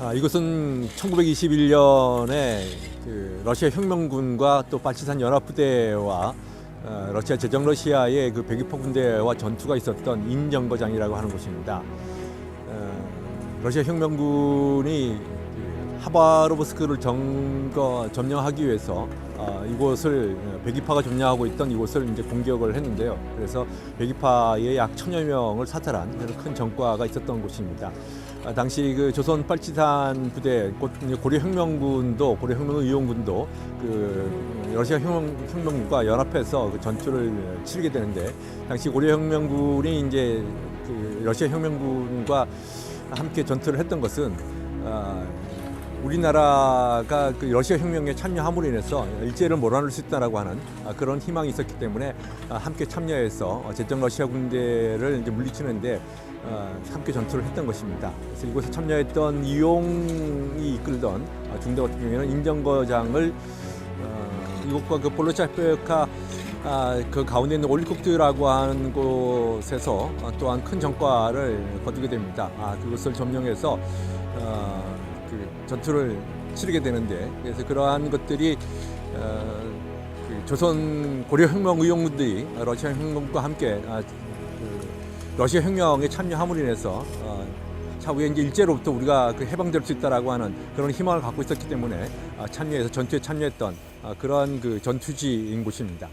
아, 이것은 1921년에 그 러시아 혁명군과 또 파치산 연합부대와 어, 러시아 제정 러시아의 그 백이포 군대와 전투가 있었던 인정거장이라고 하는 곳입니다. 어, 러시아 혁명군이 그 하바로브스크를 점거 점령하기 위해서 어, 이곳을 백이파가 점령하고 있던 이곳을 이제 공격을 했는데요. 그래서 백이파의 약 천여 명을 사살한 그런 큰 전과가 있었던 곳입니다. 아, 당시 그 조선 빨치산 부대 고려혁명군도 고려혁명 의용군도 그 러시아 혁명, 혁명군과 연합해서 그 전투를 치르게 되는데 당시 고려혁명군이 이제 그 러시아 혁명군과 함께 전투를 했던 것은 아, 우리나라가 그 러시아 혁명에 참여함으로 인해서 일제를 몰아낼 수 있다라고 하는 아, 그런 희망이 있었기 때문에 아, 함께 참여해서 어, 제정 러시아 군대를 이제 물리치는데 어, 함께 전투를 했던 것입니다. 그래서 이곳에 참여했던 이용이 이끌던 아, 중대 같은 경우에는 인정거장을 어, 이곳과 그 볼로차페카 아, 그 가운데 있는 올리코프트라고 하는 곳에서 어, 또한 큰 전과를 거두게 됩니다. 아, 그것을 점령해서 어, 그 전투를 치르게 되는데 그래서 그러한 것들이 어, 그 조선 고려 혁명 의용군들이 러시아 혁명과 함께 아, 그 러시아 혁명에 참여함으로 인해서 어, 차후에 이제 일제로부터 우리가 그 해방될 수 있다라고 하는 그런 희망을 갖고 있었기 때문에 아, 참여해서 전투에 참여했던 아, 그러한 그 전투지인 곳입니다.